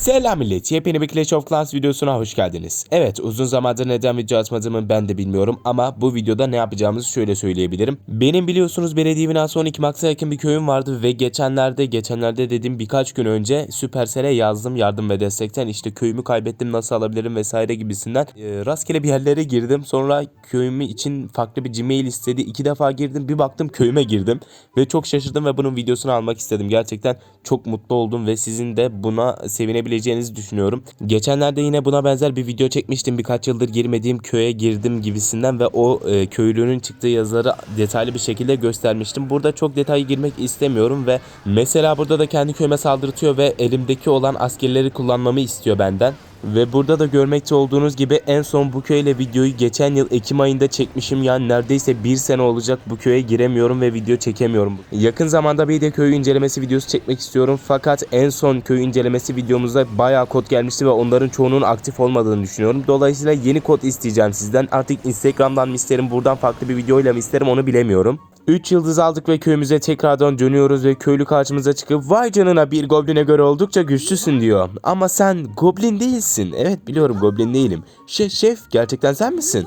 Selam millet, yepyeni bir Clash of Clans videosuna hoş geldiniz. Evet, uzun zamandır neden video atmadığımı ben de bilmiyorum ama bu videoda ne yapacağımızı şöyle söyleyebilirim. Benim biliyorsunuz belediye binası 12 Max'a yakın bir köyüm vardı ve geçenlerde, geçenlerde dediğim birkaç gün önce Supercell'e yazdım yardım ve destekten işte köyümü kaybettim nasıl alabilirim vesaire gibisinden. Ee, rastgele bir yerlere girdim sonra köyümü için farklı bir Gmail istedi. iki defa girdim bir baktım köyüme girdim ve çok şaşırdım ve bunun videosunu almak istedim. Gerçekten çok mutlu oldum ve sizin de buna sevinebileceğinizi düşünüyorum. Geçenlerde yine buna benzer bir video çekmiştim. Birkaç yıldır girmediğim köye girdim gibisinden ve o e, köylünün çıktığı yazıları detaylı bir şekilde göstermiştim. Burada çok detay girmek istemiyorum ve mesela burada da kendi köyüme saldırtıyor ve elimdeki olan askerleri kullanmamı istiyor benden. Ve burada da görmekte olduğunuz gibi en son bu köyle videoyu geçen yıl Ekim ayında çekmişim. Yani neredeyse bir sene olacak bu köye giremiyorum ve video çekemiyorum. Yakın zamanda bir de köy incelemesi videosu çekmek istiyorum. Fakat en son köy incelemesi videomuzda bayağı kod gelmişti ve onların çoğunun aktif olmadığını düşünüyorum. Dolayısıyla yeni kod isteyeceğim sizden. Artık Instagram'dan mı isterim buradan farklı bir videoyla mı isterim onu bilemiyorum. 3 yıldız aldık ve köyümüze tekrardan dönüyoruz ve köylü karşımıza çıkıp vay canına bir gobline göre oldukça güçlüsün diyor. Ama sen goblin değilsin. Evet biliyorum goblin değilim. Şef, şef gerçekten sen misin?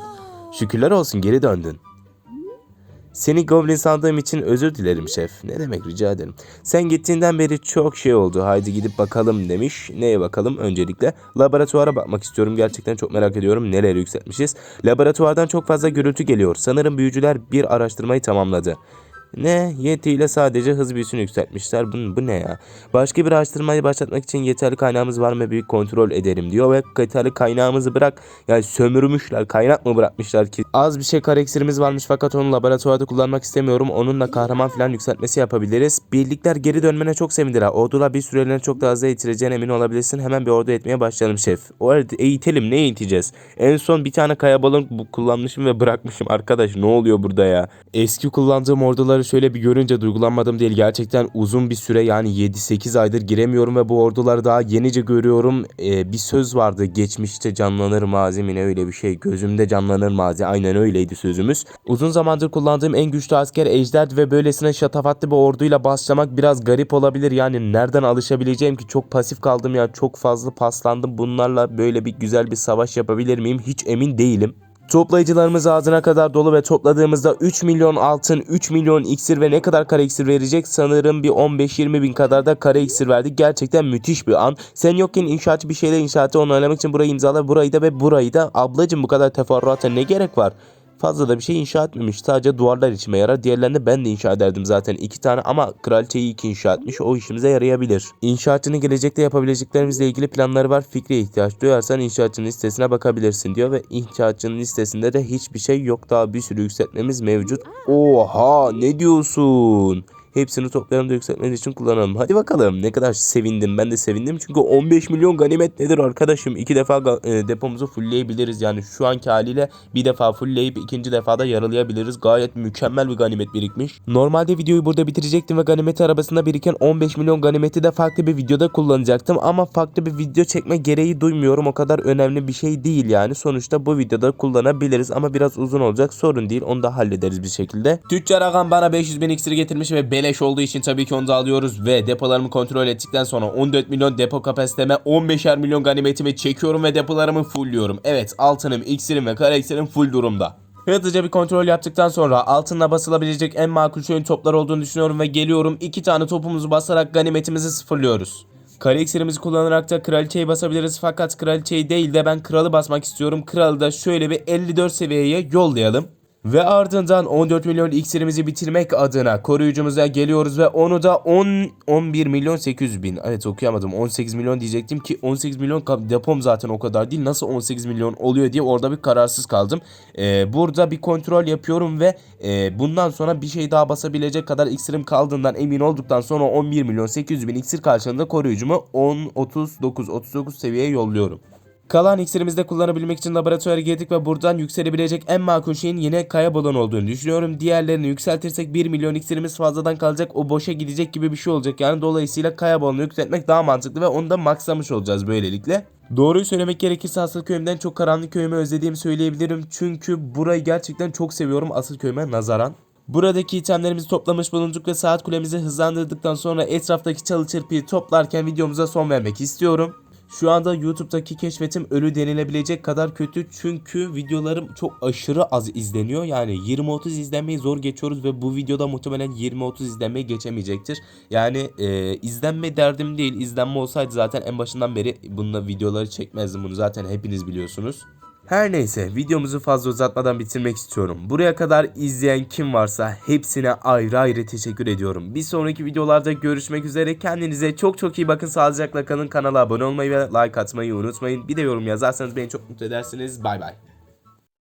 Şükürler olsun geri döndün. Seni goblin sandığım için özür dilerim şef. Ne demek rica ederim. Sen gittiğinden beri çok şey oldu. Haydi gidip bakalım demiş. Neye bakalım? Öncelikle laboratuvara bakmak istiyorum. Gerçekten çok merak ediyorum. Neler yükseltmişiz. Laboratuvardan çok fazla gürültü geliyor. Sanırım büyücüler bir araştırmayı tamamladı. Ne? Yeti ile sadece hız büyüsünü yükseltmişler. Bu, bu ne ya? Başka bir araştırmayı başlatmak için yeterli kaynağımız var mı bir kontrol edelim diyor ve yeterli kaynağımızı bırak. Yani sömürmüşler. Kaynak mı bırakmışlar ki? Az bir şey kare iksirimiz varmış fakat onu laboratuvarda kullanmak istemiyorum. Onunla kahraman falan yükseltmesi yapabiliriz. Birlikler geri dönmene çok sevindir ha. Bir süreliğine çok daha hızlı eğitileceğine emin olabilirsin. Hemen bir ordu etmeye başlayalım şef. O arada eğitelim. Ne eğiteceğiz? En son bir tane kaya balon kullanmışım ve bırakmışım. Arkadaş ne oluyor burada ya? Eski kullandığım orduları şöyle bir görünce duygulanmadım değil. Gerçekten uzun bir süre yani 7-8 aydır giremiyorum ve bu orduları daha yenice görüyorum. Ee, bir söz vardı. Geçmişte canlanır mazi mi ne öyle bir şey. Gözümde canlanır mazi. Aynen öyleydi sözümüz. Uzun zamandır kullandığım en güçlü asker Ejder ve böylesine şatafatlı bir orduyla başlamak biraz garip olabilir. Yani nereden alışabileceğim ki çok pasif kaldım ya. Çok fazla paslandım. Bunlarla böyle bir güzel bir savaş yapabilir miyim? Hiç emin değilim. Toplayıcılarımız ağzına kadar dolu ve topladığımızda 3 milyon altın, 3 milyon iksir ve ne kadar kare iksir verecek? Sanırım bir 15-20 bin kadar da kare iksir verdi. Gerçekten müthiş bir an. Sen yokken inşaatçı bir şeyler inşaatı onaylamak için burayı imzala, burayı da ve burayı da. Ablacım bu kadar teferruata ne gerek var? Fazla da bir şey inşa etmemiş. Sadece duvarlar içime yarar. Diğerlerini ben de inşa ederdim zaten. iki tane ama kraliçeyi iki inşa etmiş. O işimize yarayabilir. İnşaatçının gelecekte yapabileceklerimizle ilgili planları var. Fikre ihtiyaç duyarsan inşaatçının listesine bakabilirsin diyor. Ve inşaatçının listesinde de hiçbir şey yok. Daha bir sürü yükseltmemiz mevcut. Oha ne diyorsun? Hepsini toplayalım da yükseltmeniz için kullanalım. Hadi bakalım. Ne kadar sevindim. Ben de sevindim. Çünkü 15 milyon ganimet nedir arkadaşım? İki defa e, depomuzu fullleyebiliriz. Yani şu anki haliyle bir defa fullleyip ikinci defada yaralayabiliriz. Gayet mükemmel bir ganimet birikmiş. Normalde videoyu burada bitirecektim ve ganimet arabasında biriken 15 milyon ganimeti de farklı bir videoda kullanacaktım. Ama farklı bir video çekme gereği duymuyorum. O kadar önemli bir şey değil yani. Sonuçta bu videoda kullanabiliriz ama biraz uzun olacak. Sorun değil. Onu da hallederiz bir şekilde. Tüccar ağam bana 500 bin iksir getirmiş ve beleş olduğu için tabii ki onu da alıyoruz ve depolarımı kontrol ettikten sonra 14 milyon depo kapasiteme 15'er milyon ganimetimi çekiyorum ve depolarımı fullliyorum. Evet altınım, iksirim ve kara iksirim full durumda. Hızlıca bir kontrol yaptıktan sonra altınla basılabilecek en makul şeyin toplar olduğunu düşünüyorum ve geliyorum iki tane topumuzu basarak ganimetimizi sıfırlıyoruz. Kare iksirimizi kullanarak da kraliçeyi basabiliriz fakat kraliçeyi değil de ben kralı basmak istiyorum. Kralı da şöyle bir 54 seviyeye yollayalım. Ve ardından 14 milyon iksirimizi bitirmek adına koruyucumuza geliyoruz ve onu da 10 11 milyon 800 bin. Evet okuyamadım 18 milyon diyecektim ki 18 milyon depom zaten o kadar değil. Nasıl 18 milyon oluyor diye orada bir kararsız kaldım. Ee, burada bir kontrol yapıyorum ve e, bundan sonra bir şey daha basabilecek kadar iksirim kaldığından emin olduktan sonra 11 milyon 800 bin iksir karşılığında koruyucumu 10 39 39 seviyeye yolluyorum. Kalan iksirimizi kullanabilmek için laboratuvara girdik ve buradan yükselebilecek en makul şeyin yine kaya balon olduğunu düşünüyorum. Diğerlerini yükseltirsek 1 milyon iksirimiz fazladan kalacak. O boşa gidecek gibi bir şey olacak. Yani dolayısıyla kaya balonu yükseltmek daha mantıklı ve onu da maksamış olacağız böylelikle. Doğruyu söylemek gerekirse asıl köyümden çok karanlık köyümü özlediğimi söyleyebilirim. Çünkü burayı gerçekten çok seviyorum asıl köyüme nazaran. Buradaki itemlerimizi toplamış bulunduk ve saat kulemizi hızlandırdıktan sonra etraftaki çalı çırpıyı toplarken videomuza son vermek istiyorum. Şu anda YouTube'daki keşfetim ölü denilebilecek kadar kötü çünkü videolarım çok aşırı az izleniyor. Yani 20-30 izlenmeyi zor geçiyoruz ve bu videoda muhtemelen 20-30 izlenmeyi geçemeyecektir. Yani e, izlenme derdim değil. İzlenme olsaydı zaten en başından beri bununla videoları çekmezdim. Bunu zaten hepiniz biliyorsunuz. Her neyse videomuzu fazla uzatmadan bitirmek istiyorum. Buraya kadar izleyen kim varsa hepsine ayrı ayrı teşekkür ediyorum. Bir sonraki videolarda görüşmek üzere. Kendinize çok çok iyi bakın. Sağlıcakla kalın. Kanala abone olmayı ve like atmayı unutmayın. Bir de yorum yazarsanız beni çok mutlu edersiniz. Bay bay.